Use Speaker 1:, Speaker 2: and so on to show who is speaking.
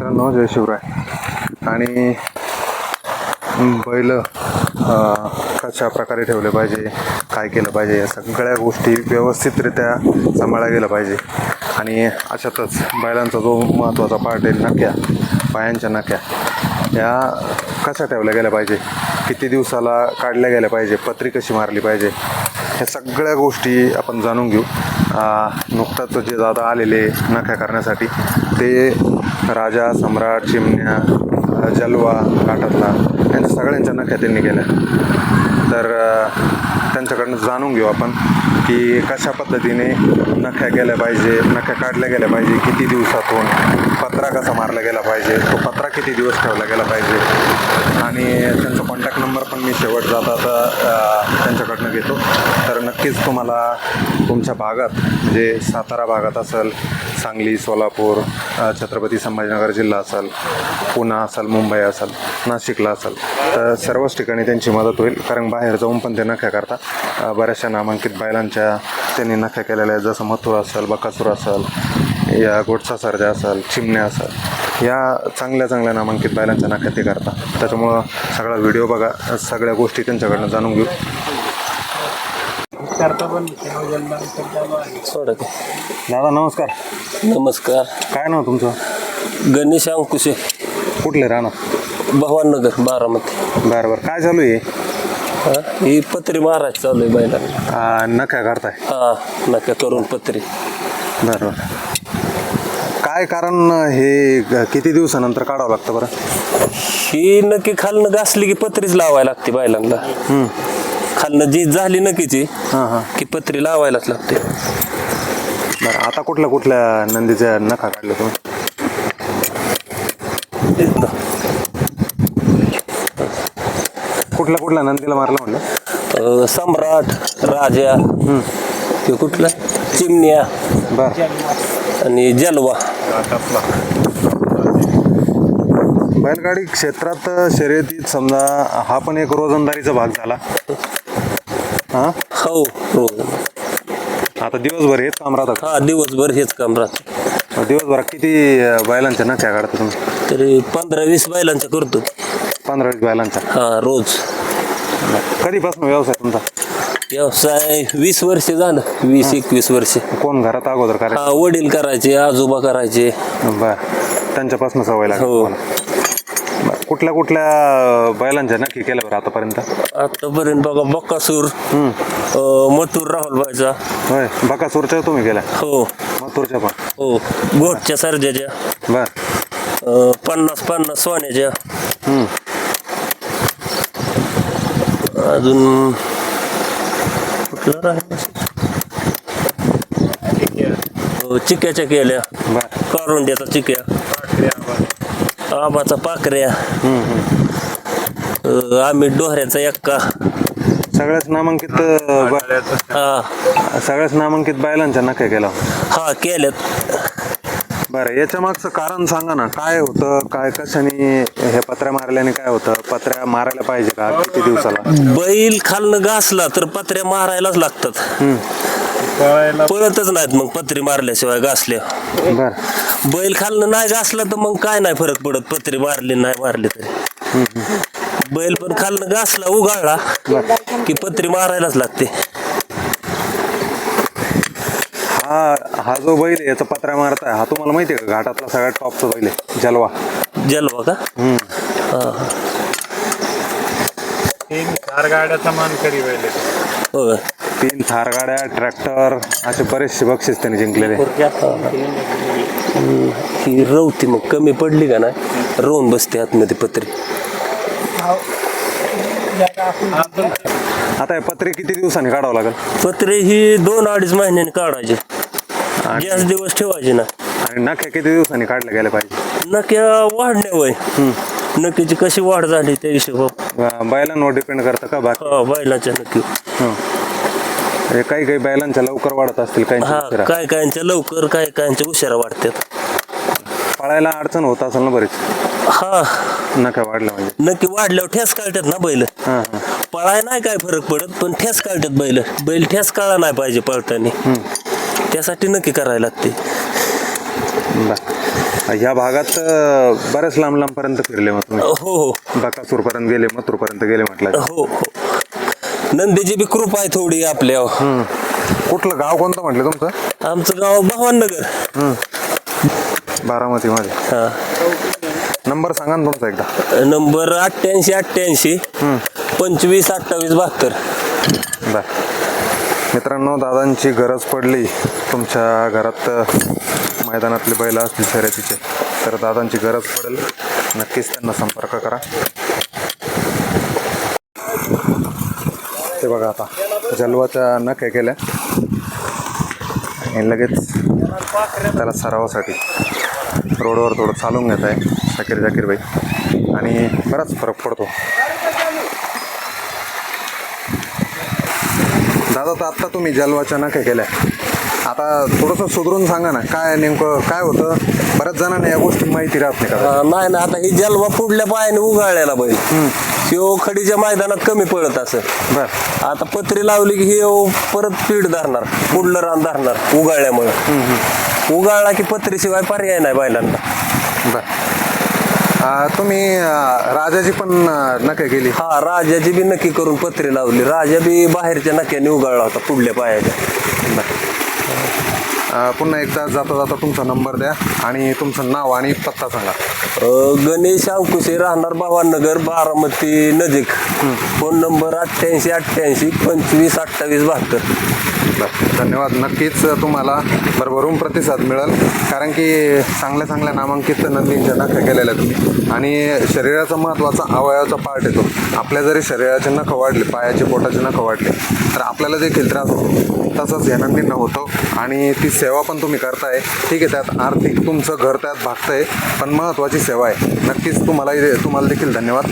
Speaker 1: मित्रांनो जय शिवराय. आणि बैल कशा प्रकारे ठेवले पाहिजे काय केलं पाहिजे या सगळ्या गोष्टी व्यवस्थितरित्या सांभाळल्या गेल्या पाहिजे. आणि अशातच बैलांचा जो महत्त्वाचा पार्ट आहे नक्या पायांच्या नक्या या कशा ठेवल्या गेल्या पाहिजे किती दिवसाला काढल्या गेल्या पाहिजे पत्री कशी मारली पाहिजे ह्या सगळ्या गोष्टी आपण जाणून घेऊ. नुकताच जे दादा आलेले नख्या करण्यासाठी ते राजा सम्राट चिमण्या जलवा काटातला यांच्या सगळ्यांच्या नख्या त्यांनी केल्या. तर त्यांच्याकडनं जाणून घेऊ आपण. की कशा पद्धतीने नख्या गेल्या पाहिजे नख्या काढल्या गेल्या पाहिजे किती दिवसातून पत्रा कसा मारला गेला पाहिजे तो पत्रा किती दिवस ठेवला गेला पाहिजे? आणि त्यांचा कॉन्टॅक्ट नंबर पण मी शेवट जाता जाता त्यांच्याकडनं घेतो. तर नक्कीच तुम्हाला तुमच्या भागात म्हणजे सातारा भागात असेल सांगली सोलापूर छत्रपती संभाजीनगर जिल्हा असेल पुणा असेल मुंबई असेल नाशिकला असेल तर सर्वच ठिकाणी त्यांची मदत होईल. कारण बाहेर जाऊन पण ते नख्या करता बऱ्याचशा नामांकित बैलांच्या त्यांनी नख्या केलेल्या आहेत. जसं मथुर असेल बकासूर असेल या गोडसा सरजा असेल चिमण्या असेल या चांगल्या चांगल्या नामांकित बैलांच्या नख्या ते करता त्याच्यामुळं सगळा व्हिडिओ बघा. सगळ्या गोष्टी त्यांच्याकडनं जाणून घेऊ.
Speaker 2: करता पण जन्म
Speaker 3: सोडा ते.
Speaker 1: दादा नमस्कार.
Speaker 3: नमस्कार.
Speaker 1: काय नाव तुमचं?
Speaker 3: गणेश अंकुशे.
Speaker 1: कुठले राहणार?
Speaker 3: भवाननगर बारामती.
Speaker 1: बरं बरं. काय चालू आहे?
Speaker 3: हा? ही पत्री महाराज चालू आहे बैला
Speaker 1: आ, नख्या करताय.
Speaker 3: हा नका करून पत्री.
Speaker 1: बरं बरं. काय कारण हे ग- किती दिवसानंतर काढावं लागतं बरं?
Speaker 3: ही नक्की खालनं घासली की पत्रीच लावायला लागते बैलांना खालनं जी झाली नक्कीची
Speaker 1: हां हां.
Speaker 3: की पत्री लावायलाच लागते.
Speaker 1: बरं आता कुठल्या कुठल्या नंदीच्या नखा काढल्या तुम्ही? कुठल्या कुठल्या नंदीला मारलं म्हणलं?
Speaker 3: अं, सम्राट राजा ते कुठला? चिमण्या
Speaker 1: बरं.
Speaker 3: आणि जलवा.
Speaker 1: बैलगाडी क्षेत्रात शर्यतीत समजा हा पण एक रोजंदारीचा भाग झाला. हां?
Speaker 3: हो हो.
Speaker 1: आता दिवसभर हेच काम राहतं
Speaker 3: हा दिवसभर हेच काम राहतं.
Speaker 1: का? दिवसभरात किती अं, बैलांच्या नख्या काढता तुम्ही?
Speaker 3: तरी पंधरा वीस बैलांचं करतो.
Speaker 1: पंधरा वीस बैलांच्या?
Speaker 3: हा रोज.
Speaker 1: कधीपासून व्यवसाय तुमचा?
Speaker 3: व्यवसाय वीस वर्ष झालं. वीस एकवीस वर्ष.
Speaker 1: कोण घरात अगोदर करायचं?
Speaker 3: हा वडील करायचे आजोबा करायचे.
Speaker 1: बर. त्यांच्यापासून सवय लागली
Speaker 3: हो.
Speaker 1: तुम्हाला. कुठल्या कुठल्या बैलांच्या नक्की केलं बरं आतापर्यंत?
Speaker 3: आतापर्यंत बघा बक्कासूर अं, मथुर राहुल बायचा
Speaker 1: होय बकासूरच्या तुम्ही केल्या?
Speaker 3: हो.
Speaker 1: मथुरच्या पण?
Speaker 3: हो गोठच्या सर्जाच्या.
Speaker 1: बर.
Speaker 3: अं, पन्नास पन्नास सोन्याच्या.
Speaker 1: हम्म.
Speaker 3: अजून कुठलं राहिलं? हो, चिक्याच्या केल्या.
Speaker 1: बर.
Speaker 3: कारुंड्याचा चिक्या आबाचा पाकऱ्या. आम्ही डोहऱ्याचा एक्का.
Speaker 1: सगळ्याच नामांकित
Speaker 3: हा.
Speaker 1: सगळ्याच नामांकित बैलांच्या नक्की केला
Speaker 3: हा केल्यात.
Speaker 1: बरं याच्या मागचं कारण सांगा ना. काय होतं काय कशाने हे पत्र्या मारल्याने काय होतं? पत्र्या मारायला पाहिजे का? किती दिवसाला?
Speaker 3: बैल खालनं घासला तर पत्र्या मारायलाच लागतात.
Speaker 2: पळायला
Speaker 3: पळतच नाहीत मग पत्री मारल्याशिवाय घासल्या
Speaker 1: बर.
Speaker 3: बैल खालनं नाही घासला तर मग काय नाही फरक पडत पत्री मारली नाही मारली तरी. बैल पण खालनं घासला उगाळला की पत्री मारायलाच लागते.
Speaker 1: हा हा जो बैल आहे याचा पत्र्या मारताय हा तुम्हाला माहिती आहे का? घाटातला सगळ्यात टॉपचा बैल आहे जलवा.
Speaker 3: जलवा का?
Speaker 1: हम्म.
Speaker 3: हा.
Speaker 2: तीन चार गाड्याचा मान करी पहिले
Speaker 3: होय.
Speaker 1: तीन थार गाड्या ट्रॅक्टर असे बरेचसे बक्षीस त्यांनी जिंकलेले.
Speaker 3: ही रवती मग कमी पडली का नाही? रोवून बसते आतमध्ये पत्री.
Speaker 1: आता हे पत्रे किती दिवसांनी काढावं लागेल?
Speaker 3: पत्रे ही दोन अडीच महिन्याने काढायचे. जास्त दिवस ठेवायचे ना.
Speaker 1: आणि नख्या किती दिवसांनी काढल्या गेल्या पाहिजे?
Speaker 3: नक्या वाढण्या वय. नक्कीची कशी वाढ झाली त्या हिशोबात
Speaker 1: अं, बैलांवर डिपेंड करतं का बाकी?
Speaker 3: हा बैलाच्या नक्की
Speaker 1: हं. म्हणजे काही काही बैलांच्या लवकर वाढत असतील काही
Speaker 3: हा काय कायांच्या लवकर काय कायांच्या उशिरा वाढतात.
Speaker 1: पळायला अडचण होत असेल ना बरीच?
Speaker 3: हा.
Speaker 1: नख्या वाढल्या म्हणजे.
Speaker 3: नक्की वाढल्यावर ठेस काढतात ना बैल.
Speaker 1: हां हां.
Speaker 3: पळाय नाही काय फरक पडत पण ठेस काढतात बैल. बैल ठेस काढा नाही पाहिजे पळताना. त्यासाठी नक्की करायला लागते.
Speaker 1: बर ह्या भागात अं, बऱ्याच लांब लांबपर्यंत फिरले मग तुम्ही.
Speaker 3: हो हो.
Speaker 1: बकासूरपर्यंत गेले मथुरपर्यंत गेले म्हटलं.
Speaker 3: हो हो. नंदीची बी कृपा आहे थोडी आपल्या
Speaker 1: हम्म. कुठलं गाव कोणतं म्हटलं तुमचं?
Speaker 3: आमचं गाव भावानगर
Speaker 1: बारामतीमध्ये.
Speaker 3: हा.
Speaker 1: नंबर सांगा ना तुमचा एकदा.
Speaker 3: नंबर अठ्ठ्याऐंशी अठ्ठ्याऐंशी पंचवीस अठ्ठावीस बहात्तर.
Speaker 1: बर. मित्रांनो दादांची गरज पडली. तुमच्या घरात अ, मैदानातले बैल असतील शर्यतीचे. तर दादांची गरज पडेल. नक्कीच त्यांना संपर्क करा. ते बघा आता जलवाच्या नख्या केल्या. आणि लगेच त्याला सरावासाठी रोडवर थोडं चालून घेत आहे शाकीर जाकीर बाई आणि बराच फरक पडतो. दादा तर आत्ता तुम्ही जलवाच्या नख्या केल्या. आता थोडंसं सुधरून सांगा ना काय नेमकं काय होतं? बऱ्याच जणांना या गोष्टी माहिती राहत नाही का?
Speaker 3: नाही ना आता ही जलवा पुढल्या पायाने उगाळलेला बैल. शिव खडीच्या मैदानात कमी पडत असं.
Speaker 1: बर.
Speaker 3: आता पत्री लावली की हे परत पीठ धरणार पुढलं रान धरणार उगाळल्यामुळे. उगाळला की पत्रीशिवाय पर्याय नाही बैलांना.
Speaker 1: बर. तुम्ही अं, राजाची पण नख्या केली?
Speaker 3: हा राजाची बी नक्की करून पत्री लावली. राजा बी बाहेरच्या नक्याने उगाळला होता पुढल्या पायाच्या.
Speaker 1: पुन्हा एकदा जाता जाता तुमचा नंबर द्या आणि तुमचं नाव आणि पत्ता सांगा.
Speaker 3: अं, गणेश अंकुशे राहणार भावानगर बारामती नजीक. फोन नंबर अठ्ठ्याऐंशी अठ्ठ्याऐंशी पंचवीस अठ्ठावीस बहात्तर.
Speaker 1: बरं धन्यवाद. नक्कीच तुम्हाला भरभरून प्रतिसाद मिळेल. कारण की चांगल्या चांगल्या नामांकित नंदींच्या नख्या केलेल्या तुम्ही. आणि शरीराचा महत्त्वाचा अवयवाचा पार्ट येतो. आपल्या जरी शरीराचे नखं वाढले पायाचे पोटाचे नखं वाढले तर आपल्याला देखील त्रास होतो. तसंच या नंदींना होतो. आणि ती सेवा पण तुम्ही करताय. ठीक आहे त्यात आर्थिक तुमचं घर त्यात भागतंय पण महत्त्वाची सेवा आहे. नक्कीच तुम्हाला तुम्हाला देखील धन्यवाद.